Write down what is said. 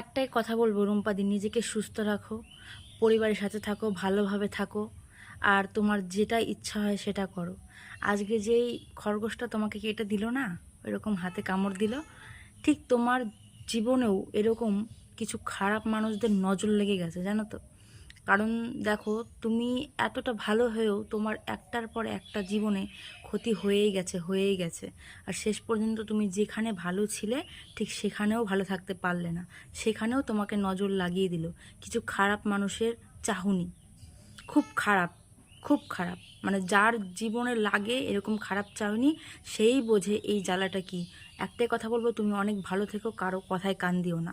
একটাই কথা বলব, রুম্পাদি, নিজেকে সুস্থ রাখো, পরিবারের সাথে থাকো, ভালোভাবে থাকো, আর তোমার যেটা ইচ্ছা হয় সেটা করো। আজকে যেই খরগোশটা তোমাকে কেটে দিল না এরকম হাতে কামড় দিল, ঠিক তোমার জীবনেও এরকম কিছু খারাপ মানুষদের নজর লেগে গেছে, জানো তো? কারণ দেখো, তুমি এতটা ভালো হয়েও তোমার একটার পর একটা জীবনে ক্ষতি হয়েই গেছে হয়েই গেছে। আর শেষ পর্যন্ত তুমি যেখানে ভালো ছিলে, ঠিক সেখানেও ভালো থাকতে পারলে না। সেখানেও তোমাকে নজর লাগিয়ে দিল। কিছু খারাপ মানুষের চাহুনি। খুব খারাপ খুব খারাপ। মানে যার জীবনে লাগে এরকম খারাপ চাহনি, সেই বোঝে এই জ্বালাটা কি। একটাই কথা বলব, তুমি অনেক ভালো থেকো, কারও কথায় কান দিও না।